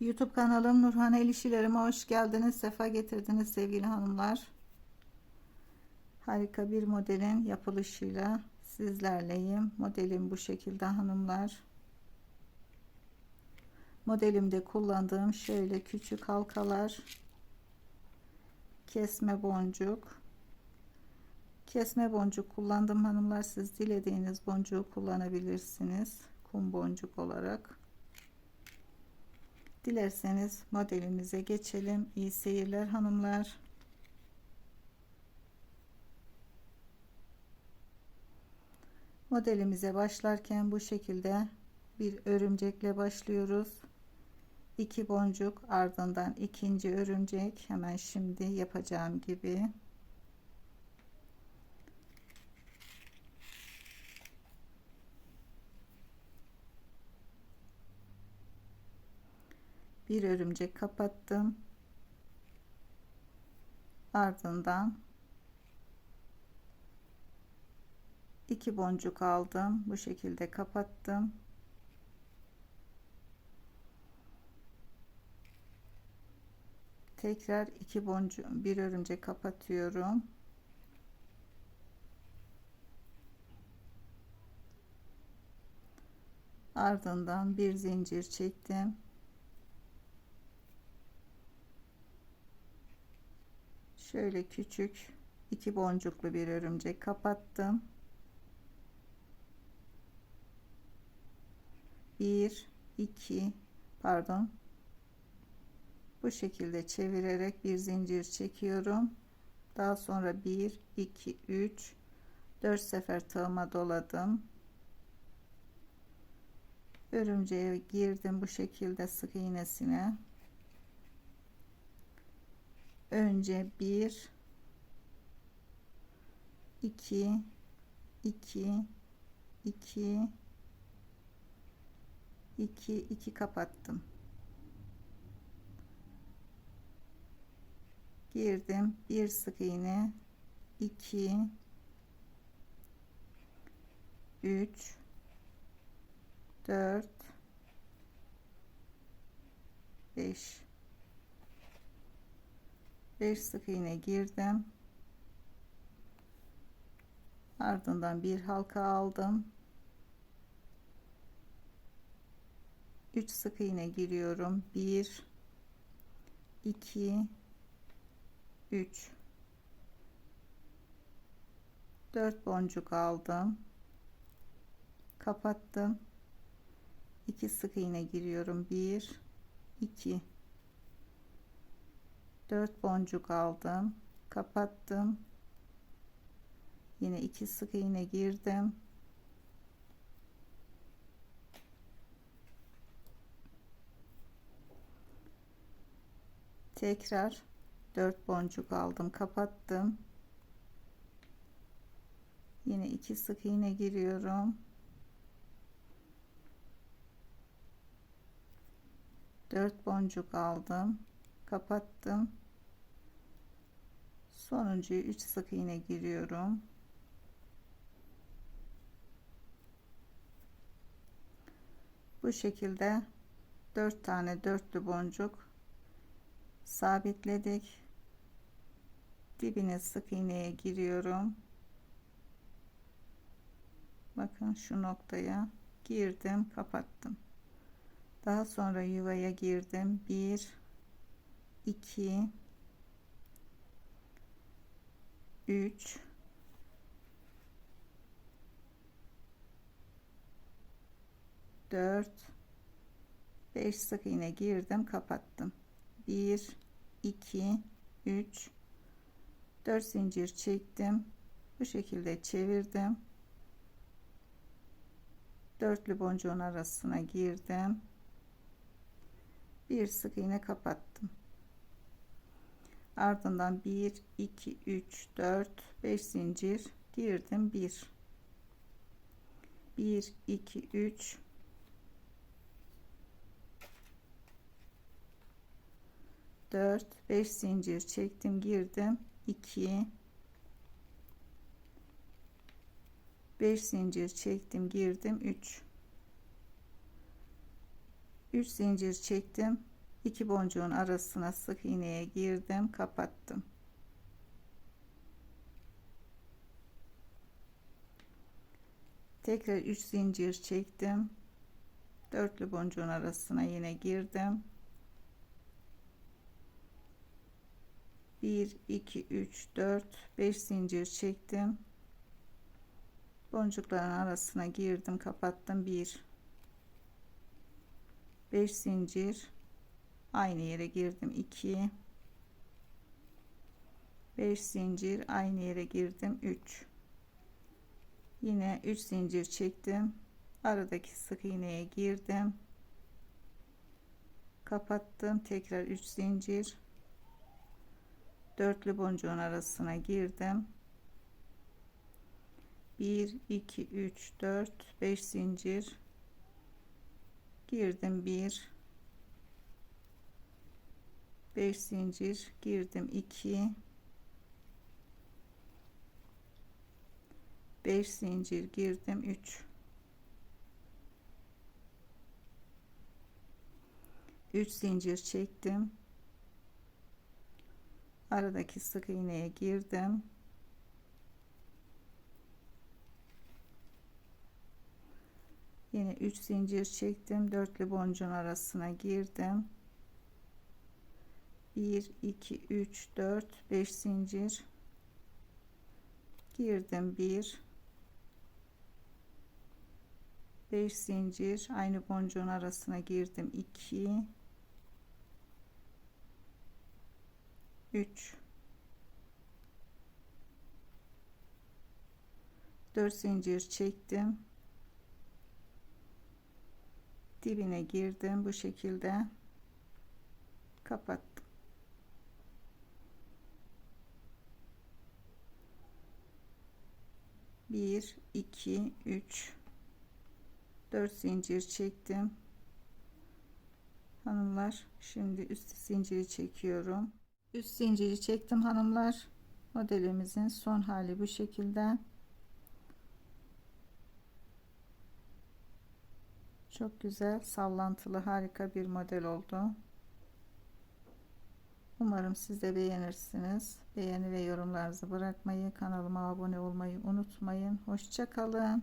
YouTube kanalım Nurhan El İşilerime hoş geldiniz. Sefa getirdiniz sevgili hanımlar. Harika bir modelin yapılışıyla sizlerleyim. Modelim bu şekilde hanımlar. Modelimde kullandığım şöyle küçük halkalar. Kesme boncuk. Kesme boncuk kullandım hanımlar. Siz dilediğiniz boncuğu kullanabilirsiniz. Kum boncuk olarak. Dilerseniz modelimize geçelim. İyi seyirler hanımlar. Modelimize başlarken bu şekilde bir örümcekle başlıyoruz. İki boncuk ardından ikinci örümcek hemen şimdi yapacağım gibi. Bir örümcek kapattım. Ardından iki boncuk aldım. Bu şekilde kapattım. Tekrar iki boncuk bir örümcek kapatıyorum. Ardından bir zincir çektim şöyle küçük iki boncuklu bir örümcek kapattım. Bir iki pardon. Bu şekilde çevirerek bir zincir çekiyorum. Daha sonra 1 2 3 4 sefer tığıma doladım. Örümceğe girdim bu şekilde sık iğnesine önce 1 2 2 2 2 2 kapattım. Girdim. Bir sık iğne. 2 3 4 5 5 sık iğne girdim. Ardından bir halka aldım. 3 sık iğne giriyorum. 1 2 3 4 boncuk aldım. Kapattım. 2 sık iğne giriyorum. 1 2 4 boncuk aldım. Kapattım. Yine 2 sık iğne girdim. Tekrar 4 boncuk aldım. Kapattım. Yine 2 sık iğne giriyorum. 4 boncuk aldım. Kapattım sonuncuyu 3 sık iğne giriyorum. Bu şekilde 4 tane dörtlü boncuk sabitledik. Dibine sık iğneye giriyorum. Bakın şu noktaya girdim kapattım. Daha sonra yuvaya girdim. 1 2 3 4 5 sık iğne girdim kapattım. 1 2 3 4 zincir çektim bu şekilde çevirdim. Dörtlü boncuğun arasına girdim. Bir sık iğne kapattım ardından 1 2 3 4 5 zincir girdim 1 1 2 3 4 5 zincir çektim girdim 2 5 zincir çektim girdim 3 3 zincir çektim iki boncuğun arasına sık iğneye girdim kapattım. Tekrar 3 zincir çektim. Dörtlü boncuğun arasına yine girdim. 1 2 3 4 5 zincir çektim. Boncukların arasına girdim kapattım. 1 5 zincir aynı yere girdim. 2 5 zincir. Aynı yere girdim. 3 yine 3 zincir çektim. Aradaki sık iğneye girdim. Kapattım. Tekrar 3 zincir. Dörtlü boncuğun arasına girdim. 1 2 3 4 5 zincir. Girdim. 1 5 zincir girdim 2 5 zincir girdim 3 3 zincir çektim. Aradaki sık iğneye girdim. Yine 3 zincir çektim. Dörtlü boncuğun arasına girdim 1 2 3 4 5 zincir. Girdim 1 5 zincir. Aynı boncuğun arasına girdim 2 3 4 zincir çektim. Dibine girdim bu şekilde. Kapattım bir iki üç. Dört zincir çektim. Hanımlar şimdi üst zinciri çekiyorum. Üst zinciri çektim hanımlar. Modelimizin son hali bu şekilde. Çok güzel sallantılı harika bir model oldu umarım siz de beğenirsiniz. Beğeni ve yorumlarınızı bırakmayı kanalıma abone olmayı unutmayın. Hoşça kalın